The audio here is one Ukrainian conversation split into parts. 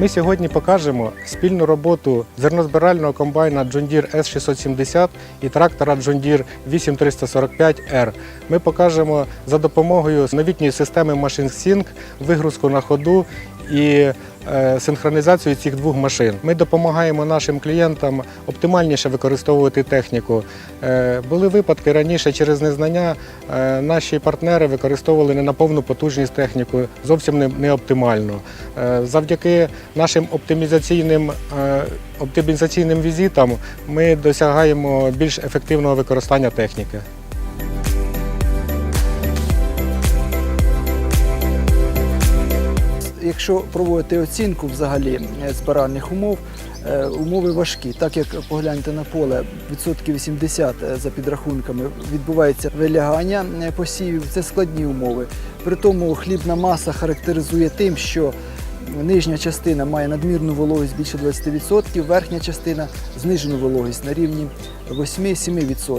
Ми сьогодні покажемо спільну роботу зернозбирального комбайна John Deere S670 і трактора John Deere 8345R. Ми покажемо за допомогою новітньої системи MachineSync вигрузку на ходу і синхронізацію цих двох машин. Ми допомагаємо нашим клієнтам оптимальніше використовувати техніку. Е, Були випадки раніше через незнання е, наші партнери використовували не на повну потужність техніку, зовсім не, оптимально. Е, Завдяки нашим оптимізаційним, е, оптимізаційним візитам ми досягаємо більш ефективного використання техніки. Якщо проводити оцінку взагалі е, збиральних умов, е, умови важкі, так як погляньте на поле, відсотків 80 е, за підрахунками відбувається вилягання посівів. Це складні умови. При тому хлібна маса характеризує тим, що нижня частина має надмірну вологість більше 20%, верхня частина знижену вологість на рівні 8-7%.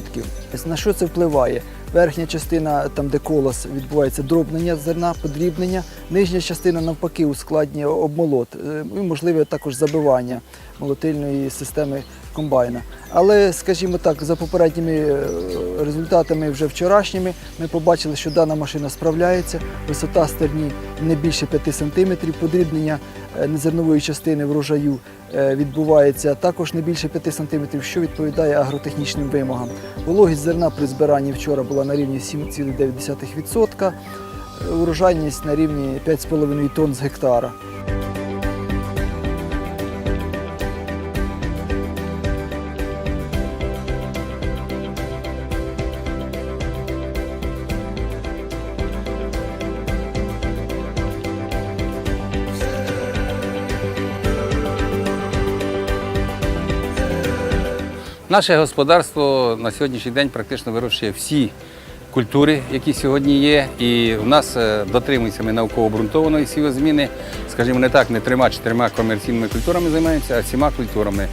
На що це впливає? Верхня частина, там де колос, відбувається дробнення зерна, подрібнення. Нижня частина навпаки ускладнює обмолот е, і можливе також забивання молотильної системи комбайна. Але, скажімо так, за попередніми е, результатами вже вчорашніми ми побачили, що дана машина справляється. Висота стерні не більше 5 см, подрібнення е, незернової частини врожаю е, відбувається також не більше 5 см, що відповідає агротехнічним вимогам. Вологість зерна при збиранні вчора була на рівні 7,9%, е, урожайність на рівні 5,5 тонн з гектара. Наше господарство на сьогоднішній день практично вирощує всі культури, які сьогодні є. І в нас е, дотримується ми науково обґрунтованої сівозміни. Скажімо, не так, не трьома-чотирма комерційними культурами займаємося, а всіма культурами.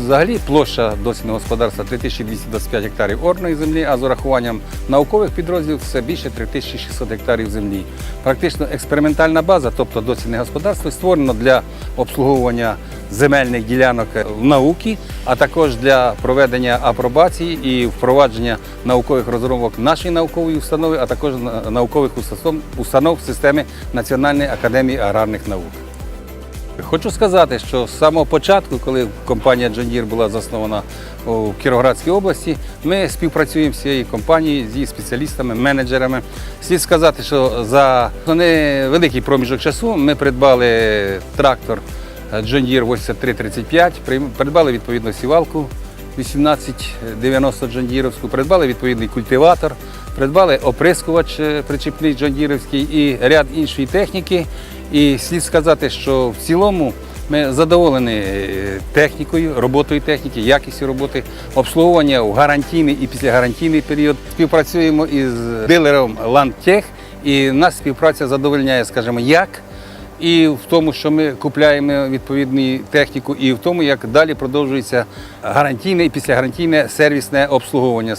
Взагалі площа дослідного господарства 3225 гектарів орної землі, а з урахуванням наукових підрозділів це більше 3600 гектарів землі. Практично експериментальна база, тобто дослідне господарство, створено для обслуговування земельних ділянок в науці, а також для проведення апробації і впровадження наукових розробок нашої наукової установи, а також наукових установ- системи Національної академії аграрних наук. Хочу сказати, що з самого початку, коли компанія John Deere була заснована у Кіровоградській області, ми співпрацюємо з цією компанією, з спеціалістами, менеджерами. Слід сказати, що за невеликий проміжок часу ми придбали трактор John Deere 8335, прийм- придбали відповідно сівалку 1890 John Deere'овську, придбали відповідний культиватор, придбали оприскувач е, причіпний Deere'овський і ряд іншої техніки. І слід сказати, що в цілому ми задоволені е, технікою, роботою техніки, якістю роботи, обслуговування у гарантійний і післягарантійний період. Співпрацюємо із дилером Landtech, і нас співпраця задовольняє, скажімо, як і в тому, що ми купляємо відповідну техніку, і в тому, як далі продовжується гарантійне і післягарантійне сервісне обслуговування.